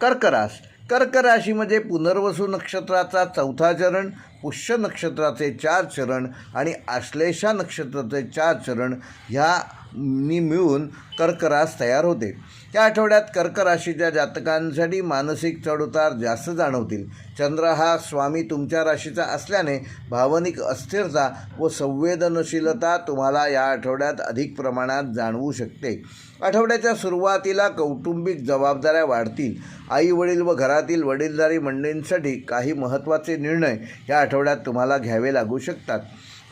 कर्करास. कर्क राशीमध्ये पुनर्वसू नक्षत्राचा चौथा चरण पुष्य नक्षत्राचे चार चरण आणि आश्लेषा नक्षत्राचे चार चरण ह्या नी मिळून कर्करास तयार होते. या आठवड्यात कर्क राशीच्या जातकांसाठी मानसिक चढउतार जास्त जाणवतील. चंद्र हा स्वामी तुमच्या राशीचा असल्याने भावनिक अस्थिरता व संवेदनशीलता तुम्हाला या आठवड्यात अधिक प्रमाणात जाणवू शकते. आठवड्याच्या सुरुवातीला कौटुंबिक जबाबदाऱ्या वाढतील. आई वडील व घरातील वडीलधारी मंडळींसाठी काही महत्त्वाचे निर्णय या आठवड्यात तुम्हाला घ्यावे लागू शकतात.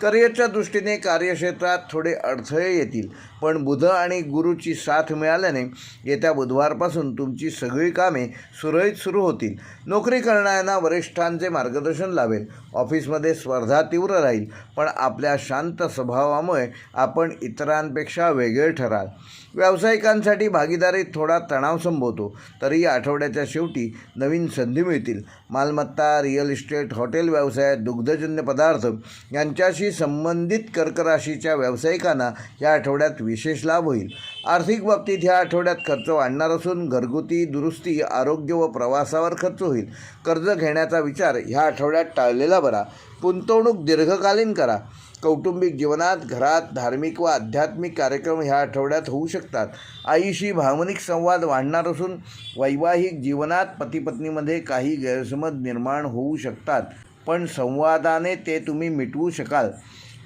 करिअरच्या दृष्टीने कार्यक्षेत्रात थोडे अडथळे येतील. पण बुध आणि गुरुची साथ मिळाल्याने येत्या बुधवारपासून तुमची सगळी कामे सुरळीत सुरू होतील. नोकरी करणाऱ्यांना वरिष्ठांचे मार्गदर्शन लावेल. ऑफिसमध्ये स्पर्धा तीव्र राहील पण आपल्या शांत स्वभावामुळे आपण इतरांपेक्षा वेगळे ठराल. व्यावसायिकांसाठी भागीदारीत थोडा तणाव संभवतो तरी आठवड्याच्या शेवटी नवीन संधी मिळतील. मालमत्ता रिअल इस्टेट हॉटेल व्यवसाय दुग्धजन्य पदार्थ यांच्याशी संबंधित कर्कराशीच्या व्यावसायिकांना या आठवड्यात विशेष लाभ होईल. आर्थिक बाबतीत ह्या आठवड्यात खर्च वाढणार असून घरगुती दुरुस्ती आरोग्य व प्रवासावर खर्च होईल. कर्ज घेण्याचा विचार ह्या आठवड्यात टाळलेला बरा. गुंतवणूक दीर्घकालीन करा. कौटुंबिक जीवनात घरात धार्मिक व आध्यात्मिक कार्यक्रम ह्या आठवड्यात होऊ शकतात. आईशी भावनिक संवाद वाढणार असून वैवाहिक जीवनात पतीपत्नीमध्ये काही गैरसमज निर्माण होऊ शकतात. पण संवादाने ते तुम्ही मिटवू शकाल.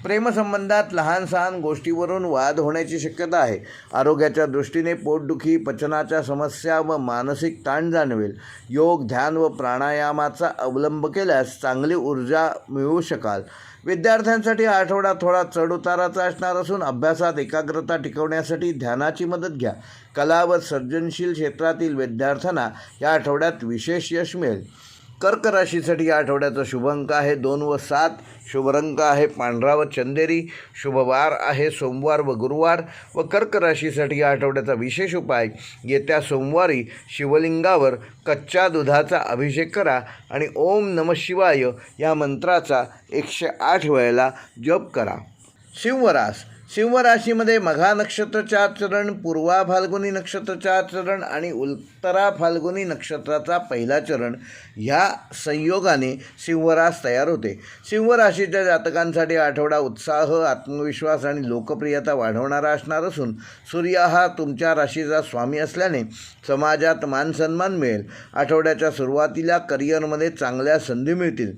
प्रेमसंबंधात लहान सहान गोष्टीवरून वाद होण्याची शक्यता आहे. आरोग्याच्या दृष्टीने पोटदुखी पचनाच्या समस्या व मानसिक ताण जाणवेल. योग ध्यान व प्राणायामाचा अवलंब केल्यास चांगली ऊर्जा मिळवू शकाल. विद्यार्थ्यांसाठी आठवडा थोडा चढउताराचा असणार असून अभ्यासात एकाग्रता टिकवण्यासाठी ध्यानाची मदत घ्या. कला व सर्जनशील क्षेत्रातील विद्यार्थ्यांना या आठवड्यात विशेष यश मिळेल. कर्क राशीसाठी या आठवड्याचा शुभ अंक आहे. दोन व सात शुभ रंग आहे. पांढरा व चंदेरी शुभवार आहे. सोमवार व गुरुवार व कर्क राशीसाठी या आठवड्याचा विशेष उपाय येत्या सोमवारी शिवलिंगावर कच्च्या दुधाचा अभिषेक करा आणि ओम नम शिवाय या मंत्राचा एकशे आठ वेळेला जप करा. शिवरास सिंहराशीमध्ये मघा नक्षत्राच्या चरण पूर्वा फाल्गुनी नक्षत्राच्या चरण आणि उत्तरा फाल्गुनी नक्षत्राचा पहिला चरण ह्या संयोगाने सिंहरास तयार होते. सिंहराशीच्या जातकांसाठी आठवडा उत्साह आत्मविश्वास आणि लोकप्रियता वाढवणारा असणार असून सूर्य हा तुमच्या राशीचा स्वामी असल्याने समाजात मानसन्मान मिळेल. आठवड्याच्या सुरुवातीला करिअरमध्ये चांगल्या संधी मिळतील.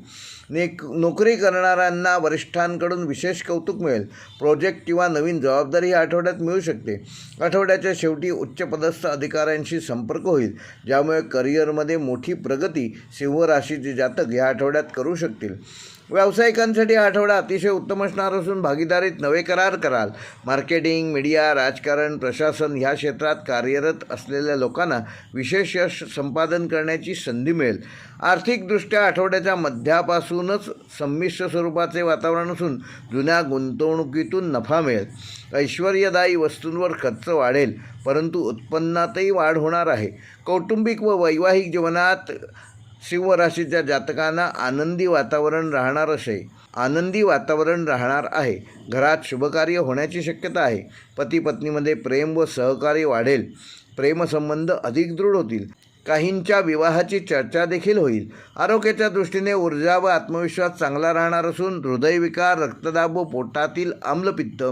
नेक नोकरी करणाऱ्यांना वरिष्ठांकडून विशेष कौतुक मिळेल. प्रोजेक्ट किंवा नवीन जबाबदारी या आठवड्यात मिळू शकते. आठवड्याच्या शेवटी उच्चपदस्थ अधिकाऱ्यांशी संपर्क होईल ज्यामुळे करिअरमध्ये मोठी प्रगती सिंह राशीचे जातक या आठवड्यात करू शकतील. व्यावसायिकांसाठी आठवडा अतिशय उत्तम असणार असून भागीदारीत नवे करार कराल. मार्केटिंग मीडिया राजकारण प्रशासन ह्या क्षेत्रात कार्यरत असलेल्या लोकांना विशेष यश संपादन करण्याची संधी मिळेल. आर्थिकदृष्ट्या आठवड्याच्या मध्यापासूनच संमिश्र स्वरूपाचे वातावरण असून जुन्या गुंतवणुकीतून नफा मिळेल. ऐश्वर्यदायी वस्तूंवर खर्च वाढेल परंतु उत्पन्नातही वाढ होणार आहे. कौटुंबिक व वैवाहिक जीवनात सिंहराशीच्या जातकांना आनंदी वातावरण राहणार असे. आनंदी वातावरण राहणार आहे. घरात शुभकार्य होण्याची शक्यता आहे. पती पत्नीमध्ये प्रेम व सहकार्य वाढेल. प्रेमसंबंध अधिक दृढ होतील. काहींच्या विवाहाची चर्चा देखील होईल. आरोग्याच्या दृष्टीने ऊर्जा व आत्मविश्वास चांगला राहणार असून हृदयविकार रक्तदाब व पोटातील आम्लपित्त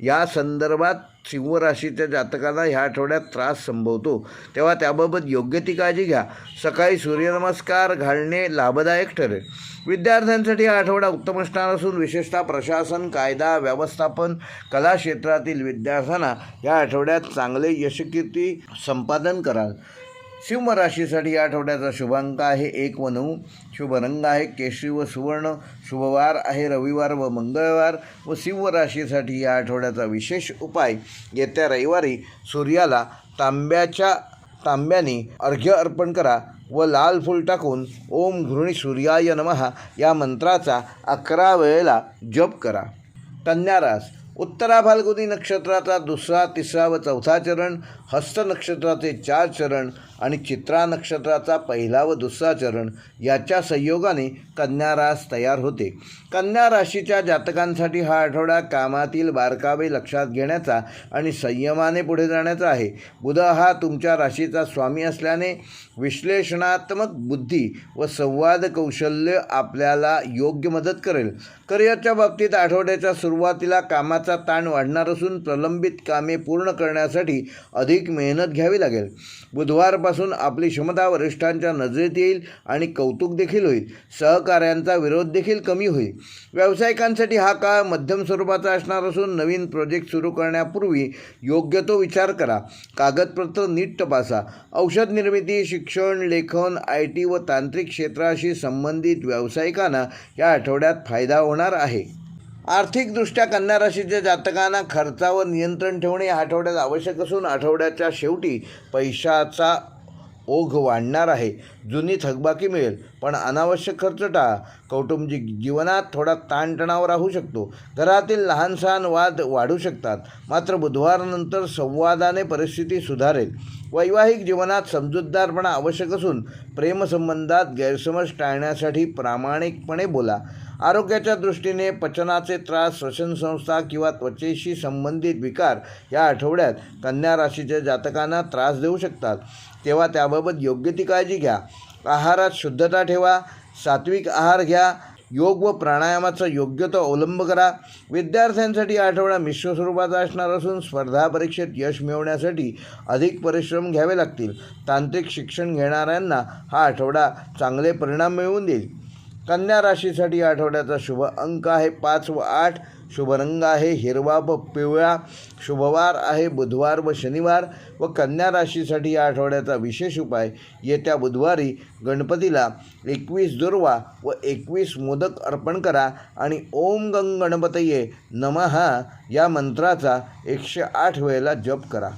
या संदर्भात सिंहराशीच्या जातकांना ह्या आठवड्यात त्रास संभवतो. तेव्हा त्याबाबत योग्य ती काळजी घ्या. सकाळी सूर्यनमस्कार घालणे लाभदायक ठरेल. विद्यार्थ्यांसाठी हा आठवडा उत्तम असणार असून विशेषतः प्रशासन कायदा व्यवस्थापन कला क्षेत्रातील विद्यार्थ्यांना या आठवड्यात चांगले यशकीर्ती संपादन कराल. सिंह राशीसाठी या आठवड्याचा शुभांक आहे. एक व नऊ. शुभ रंग आहे. केशरी व सुवर्ण. शुभवार आहे. रविवार व मंगळवार व सिंह राशीसाठी या आठवड्याचा विशेष उपाय. येत्या रविवारी सूर्याला तांब्याच्या तांब्याने अर्घ्य अर्पण करा व लाल फूल टाकून ओम घृणी सूर्याय नमः या मंत्राचा अकरा वेळेला जप करा. कन्यारास उत्तरा फाल्गुनी नक्षत्राचा दुसरा तिसरा व चौथा चरण हस्त नक्षत्राचे चार चरण आणि चित्रा नक्षत्राचा पहिला व दुसरा चरण याच्या संयोगाने कन्या रास तयार होते. कन्या राशीच्या जातकांसाठी हा आठवडा कामातील बारकावे लक्षात घेण्याचा आणि संयमाने पुढे जाण्याचा आहे. बुध हा तुमच्या राशीचा स्वामी असल्याने विश्लेषणात्मक बुद्धी व संवाद कौशल्य आपल्याला योग्य मदत करेल. करिअरच्या बाबतीत आठवड्याच्या सुरुवातीला कामाचा ताण वाढणार असून प्रलंबित कामे पूर्ण करण्यासाठी अधिक मेहनत घ्यावी लागेल. बुधवार बुधवारपासून आपली क्षमता वरिष्ठांच्या नजरेत येईल आणि कौतुक देखील होईल. सहकार्यांचा विरोध देखील कमी होईल. व्यावसायिकांसाठी हा काळ मध्यम स्वरूपाचा असणार असून नवीन प्रोजेक्ट सुरू करण्यापूर्वी योग्य तो विचार करा. कागदपत्र नीट तपासा. औषध निर्मिती शिक्षण लेखन आय टी व तांत्रिक क्षेत्राशी संबंधित व्यावसायिकांना या आठवड्यात फायदा होणार आहे. आर्थिकदृष्ट्या कन्या राशीच्या जातकांना खर्चावर नियंत्रण ठेवणे या आठवड्यात आवश्यक असून आठवड्याच्या शेवटी पैशाचा ओघ वाढणार आहे. जुनी थकबाकी मिळेल पण अनावश्यक खर्च टाळा. कौटुंबिक जीवनात थोडा ताणतणाव राहू शकतो. घरातील लहान सहान वाद वाढू शकतात. मात्र बुधवारनंतर संवादाने परिस्थिती सुधारेल. वैवाहिक जीवनात समजूतदारपणा आवश्यक असून प्रेमसंबंधात गैरसमज टाळण्यासाठी प्रामाणिकपणे बोला. आरोग्याच्या दृष्टीने पचनाचे त्रास श्वसनसंस्था किंवा त्वचेशी संबंधित विकार या आठवड्यात कन्या राशीच्या जातकांना त्रास देऊ शकतात. तेव्हा त्याबाबत योग्य ती काळजी घ्या. आहारात शुद्धता ठेवा. सात्विक आहार घ्या. योग व प्राणायामाचा योग्य तो अवलंब करा. विद्यार्थ्यांसाठी आठवडा मिश्र स्वरूपाचा असणार असून स्पर्धा परीक्षेत यश मिळवण्यासाठी अधिक परिश्रम घ्यावे लागतील. तांत्रिक शिक्षण घेणाऱ्यांना हा आठवडा चांगले परिणाम मिळवून देईल. कन्या राशीसाठी या आठवड्याचा शुभ अंक आहे. पाच व आठ शुभ रंग आहे. हिरवा व पिवळा शुभवार आहे. बुधवार व शनिवार व कन्या राशीसाठी या आठवड्याचा विशेष उपाय येत्या बुधवारी गणपतीला एकवीस दुर्वा व एकवीस मोदक अर्पण करा आणि ओम गंग गणपतये नमः या मंत्राचा एकशे आठ वेळेला जप करा.